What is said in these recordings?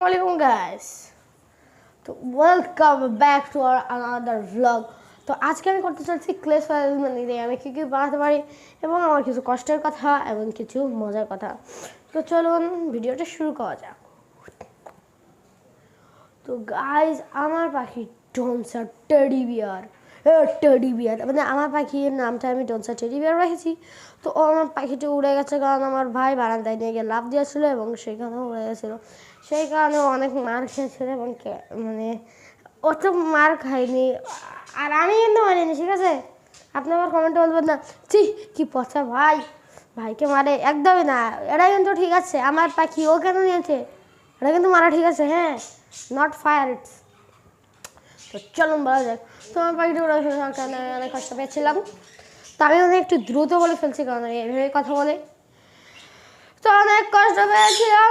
Assalamualaikum guys. তো welcome back to our another vlog তো আজকে আমি করতে চাচ্ছি ক্লেস মানে দিয়ে আমি কী কী বানাতে পারি এবং আমার কিছু কষ্টের কথা এবং কিছু মজার কথা। তো চলুন ভিডিওটা শুরু করা যাক। তো গাইজ আমার পাখি ডোনসা টেডি বিয়ার টেডি বিয়ার মানে আমার পাখির নামটা আমি ডোনসা টেডি বিয়ার রেখেছি। তো আমার পাখিটা উড়ে গেছে কারণ আমার ভাই বারান্দায় নিয়ে গিয়ে লাভ দিয়েছিল এবং সেখানে উড়ে গেছিল। সেই কারণে অনেক মার খেয়েছিল এবং মানে ও তো মার খাইনি। আর আমি কিন্তু মারিনি, ঠিক আছে? আপনি আবার কমেন্টে বলবেন না চি কি পচা ভাই। ভাইকে মারে একদমই না। এটা কিন্তু ঠিক আছে, আমার পাখি ও কেন নিয়েছে? এটা কিন্তু মারা ঠিক আছে হ্যাঁ? নট ফায়ার ইটস তো চলুন বলা যাক। তো আমার পাখিটা ওরা কারণে আমি অনেক কষ্ট পেয়েছিলাম। তো আমি অনেক একটু দ্রুত বলে ফেলছি, কারণ এভাবে কথা বলে। তো অনেক কষ্ট পেয়েছিলাম!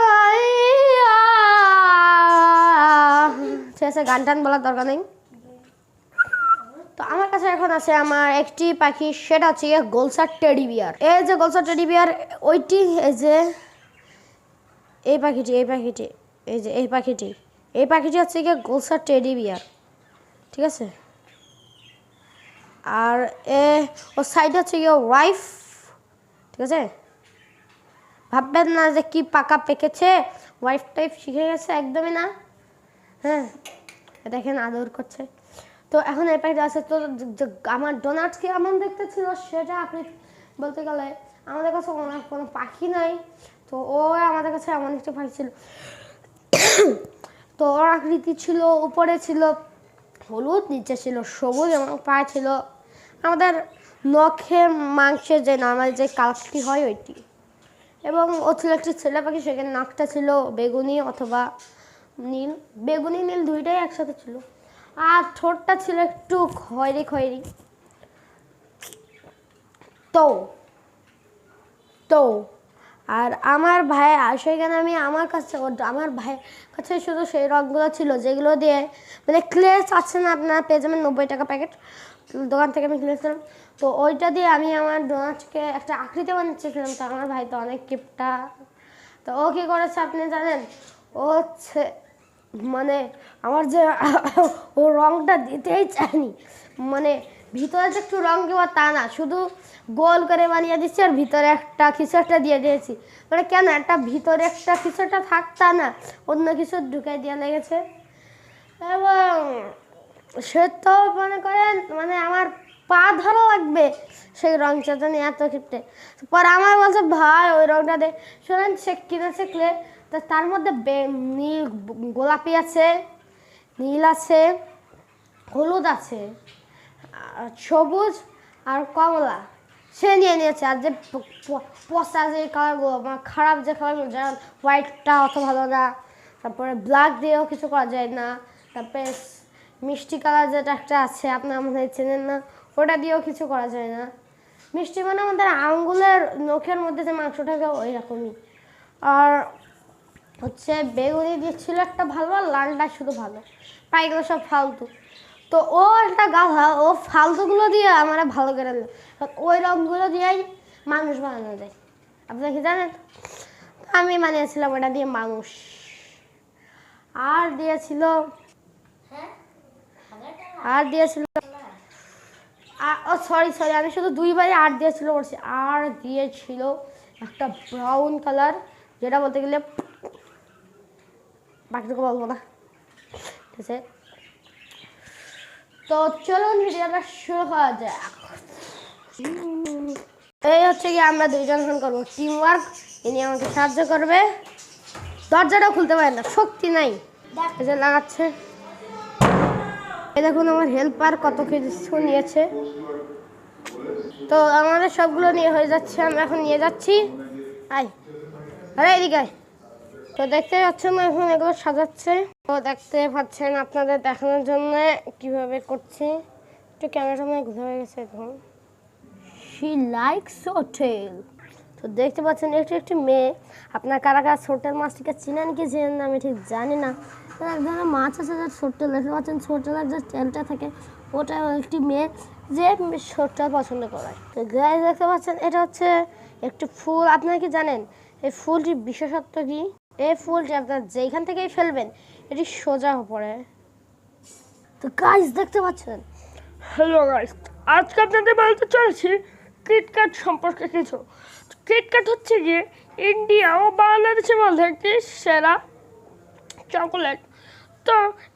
ঠিক আছে গান টান বলার দরকার নেই। তো আমার কাছে এখন আছে আমার একটি পাখি, সেটা হচ্ছে গিয়ে গোলসার টেডি বিয়ার। এই যে গোলসার টেডি বিয়ার, ওইটি, এই যে এই পাখিটি এই পাখিটি, এই যে এই পাখিটি এই পাখিটি হচ্ছে গিয়ে গোলসার টেডি বিয়ার, ঠিক আছে? আর এ, ওর সাইডে হচ্ছে গিয়ে ওয়াইফ ঠিক আছে? ভাববেন না যে কি পাকা পেকেছে ওয়াইফ টাইফ শিখে গেছে, একদমই না। হ্যাঁ? দেখেন আদর করছে। তো এখন এই পাখিটা আছে, তো আমার ডোনাট কি এমন দেখতে ছিল? সেটা আপনি বলতে গেলে আমাদের কাছে কোনো কোনো পাখি নাই। তো ও আমাদের কাছে এমন একটা পাখি ছিল। তো ওর আকৃতি ছিল, উপরে ছিল হলুদ, নিচে ছিল সবুজ এবং পায়ে ছিল আমাদের নখে মাংসের যে নর্মাল যে কালারটি হয় ওইটি। এবং ও ছিল একটি ছেলে পাখি, সেখানে নাকটা ছিল বেগুনি অথবা নীল, বেগুনি নীল দুইটাই একসাথে ছিল। আর ঠোঁটটা ছিল একটু খয়রি খয়রি। তো তো, আর আমার ভাই সেখানে আমি আমার কাছে আমার ভাইয়ের কাছে শুধু সেই রঙগুলো ছিল, যেগুলো দিয়ে মানে ক্লেস আছে না আপনার পেয়ে যাবেন নব্বই টাকা প্যাকেট দোকান থেকে আমি কিনেছিলাম। তো ওইটা দিয়ে আমি আমার ডোনাটকে একটা আকৃতি বানিয়েছিলাম। তো আমার ভাই তো অনেক কিপটা তো ও কী করেছে আপনি জানেন? ও হচ্ছে মানে আমার যে ও রংটা দিতেই চায়নি। মানে ভিতরে যে একটু রং দেওয়া তা না, শুধু গোল করে বানিয়ে দিচ্ছি আর ভিতরে একটা কিছু একটা দিয়ে দিয়েছি। মানে কেন একটা ভিতরে একটা কিছু একটা থাকতা না, অন্য কিছু ঢুকাই দেওয়া লেগেছে। এবং সে তো মনে করেন মানে আমার পা ধরা লাগবে সেই রংটা জানি এত ক্ষিপ্তে পর আমার বলছে, ভাই, ওই রংটা দে। শোনেন, সে কিনেছে ক্লে তা তার মধ্যে নীল গোলাপি আছে, নীল আছে, হলুদ আছে সবুজ আর কমলা। সে নিয়ে নিয়েছে, আর যে পচা যে কালারগুলো মানে খারাপ যে কালারগুলো যেমন হোয়াইটটা অত ভালো না, তারপরে ব্ল্যাক দিয়েও কিছু করা যায় না, তারপরে মিষ্টি কালার যেটা একটা আছে আপনার হয় চেনেন না, ওটা দিয়েও কিছু করা যায় না। মিষ্টি মানে আমাদের আঙ্গুলের নখের মধ্যে যে মাংস থাকে ওই রকমই। আর হচ্ছে বেগুনি দিচ্ছিল একটা ভালো আর লালটা শুধু ভালো। পাইগুলো সব ফালতু। তো ও একটা গাধা, ও ফালতুগুলো দিয়ে আমার ভালো করে ওই রঙগুলো দিয়েই মানুষ বানানো যায়। আপনি কি জানেন? আমি বানিয়েছিলাম ওটা দিয়ে মানুষ আর দিয়েছিল আর দিয়েছিল ও সরি সরি, আমি শুধু দুইবারই আর দিয়েছিল বলছি আর দিয়েছিল একটা ব্রাউন কালার, যেটা বলতে গেলে বাকিটুকু বলব না। ঠিক আছে? তো চলুন ভিডিওটা শুরু করা যাক। এই হচ্ছে কি আমরা দুইজন করব টিম ওয়ার্ক ইনি আমাকে সাহায্য করবে। দরজাটাও খুলতে পারে না, শক্তি নাই। যে লাগাচ্ছে। এই দেখুন আমার হেল্পার কত কিছু নিয়েছে। তো আমাদের সবগুলো নিয়ে হয়ে যাচ্ছে, আমরা এখন নিয়ে যাচ্ছি। আয়। আরে এদিকে আয়। তো দেখতে পাচ্ছেন এখন এগুলো সাজাচ্ছে। তো দেখতে পাচ্ছেন আপনাদের দেখানোর জন্য কীভাবে করছি। একটু ক্যামেরাটা মনে ঘুরে হয়ে গেছে এখন। শি লাইকস হোটেল তো দেখতে পাচ্ছেন একটি একটি মেয়ে। আপনার কারা কারা হোটেল মাছটিকে চিনেন কি চিনেন না আমি ঠিক জানি না। এক ধরনের মাছ আছে যে ছোট্ট দেখতে পাচ্ছেন ছোট্টের যে তেলটা থাকে ওটা একটি মেয়ে যে ছোট্ট পছন্দ করে। তো গায়ে দেখতে পাচ্ছেন এটা হচ্ছে একটি ফুল। আপনারা কি জানেন এই ফুলটির বিশেষত্ব কি? এই ফুলটি আপনার যেইখান থেকেই ফেলবেন, এটি সোজা পড়ে তো গাইস দেখতে পাচ্ছেন? হ্যালো গাইস আজকে আপনাদের বলতে চলেছি কিটক্যাট সম্পর্কে কিছু। কিটক্যাট হচ্ছে গিয়ে ইন্ডিয়া ও বাংলাদেশের মধ্যে একটি সেরা চকলেট তো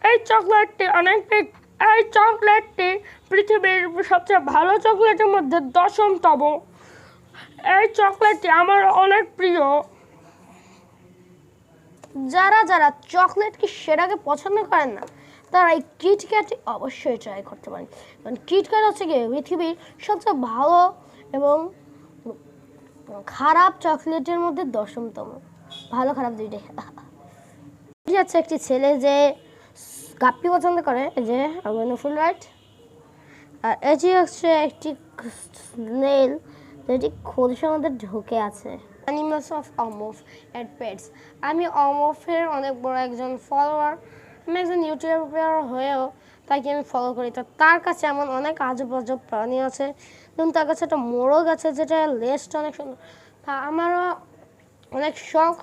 এই চকলেটটি অনেক এই চকলেটটি পৃথিবীর সবচেয়ে ভালো চকলেটের মধ্যে দশমতম। এই চকলেটটি আমার অনেক প্রিয়। যারা যারা চকলেটকে সেটাকে পছন্দ করেন না, তারা এই কিটক্যাটটি অবশ্যই ট্রাই করতে পারেন। কারণ কিটক্যাট হচ্ছে কি পৃথিবীর সবচেয়ে ভালো এবং খারাপ চকলেটের মধ্যে দশমতম। ভালো খারাপ দুইটাই। হচ্ছে একটি ছেলে যে গাপ্পি পছন্দ করে যে ফুল রাইট আর এটি হচ্ছে একটি স্নেল যেটি খোলসের মধ্যে ঢুকে আছে। অ্যানিমালস অফ অমফ অ্যাট পেটস আমি অমফের অনেক বড় একজন ফলোয়ার আমি একজন ইউটিউবার হয়েও তাকে আমি ফলো করি। তো তার কাছে এমন অনেক আজব আজব প্রাণী আছে, যেমন তার কাছে একটা মোরগ আছে, যেটা লেজটা অনেক সুন্দর। তা আমারও অনেক শখ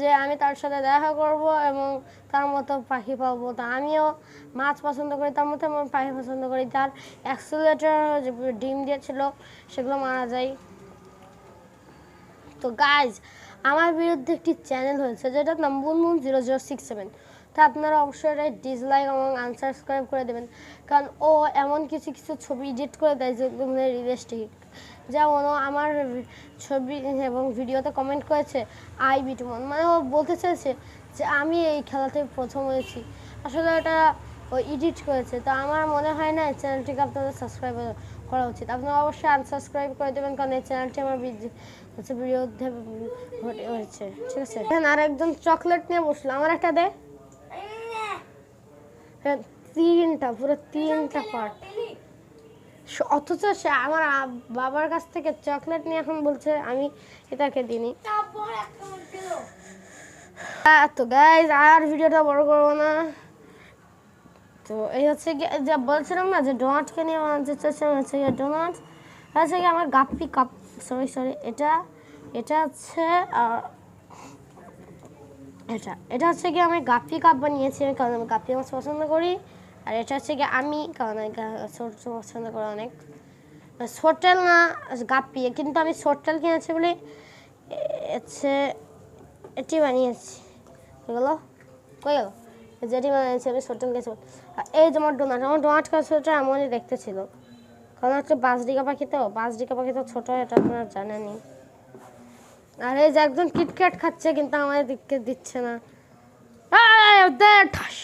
যে আমি তার সাথে দেখা করব এবং তার মতো পাখি পাবো। তা আমিও মাছ পছন্দ করি, তার মতো পাখি পছন্দ করি তার অ্যাক্সিলেটার যে ডিম দিয়েছিল, সেগুলো মারা যায়। তো গাইজ আমার বিরুদ্ধে একটি চ্যানেল হয়েছে, যেটা নাম Munmun zero zero six seven তো আপনারা অবশ্যই এটা ডিসলাইক এবং আনসাবস্ক্রাইব করে দেবেন, কারণ ও এমন কিছু কিছু ছবি এডিট করে দেয় যেগুলো মানে রিয়েলিস্টিক যেমন ও আমার ছবি এবং ভিডিওতে কমেন্ট করেছে আই বিটুমন মানে ও বলতে চাইছে যে আমি এই খেলাতে প্রথম হয়েছি। আসলে এটা ও এডিট করেছে, তো আমার মনে হয় না চ্যানেলটিকে আপনাদের সাবস্ক্রাইব করা উচিত। আপনারা অবশ্যই আনসাবস্ক্রাইব করে দেবেন কারণ এই চ্যানেলটি আমার হচ্ছে বিরুদ্ধে ঘটে হয়েছে। ঠিক আছে? এখন আর একজন চকলেট নিয়ে বসল। আমার একটা দে। হ্যাঁ, তিনটা পুরো তিনটা পার্ট অথচ সে আমার বাবার কাছ থেকে চকলেট নিয়ে এখন বলছে আমি এটাকে দিনি তো গাইজ আর ভিডিওটা বড় করব না। তো এই হচ্ছে গিয়ে যা বলছিলাম না যে ডোনাটকে নিয়ে বানাতে চাচ্ছিলাম হচ্ছে গিয়ে ডোনাট হচ্ছে গিয়ে আমার গাপ্পি কাপ সরি সরি এটা এটা হচ্ছে এটা এটা হচ্ছে গিয়ে আমি গাপ্পি কাপ বানিয়েছি কারণ আমি গাপ্পি মাছ পছন্দ করি। আর এটা হচ্ছে গিয়ে আমি, কারণ আমি ছোট পছন্দ করি অনেক। সোটেল না, গাপ্পি, কিন্তু আমি সোটেল কিনেছি বলে হচ্ছে, এটি বানিয়েছি। গেল কই গেল? জরিমা মানে সর্তনকে চল এই তোমার ডোনাট, আমার ডোনাট কাছে এমনই দেখতে ছিল। কারণ হচ্ছে বাসডিকা পাখি তো বাসডিকা পাখি তো ছোটো, এটা আপনার জানেনি আর এই যে একজন কিটক্যাট খাচ্ছে, কিন্তু আমাদের দিককে দিচ্ছে না। ঠাস।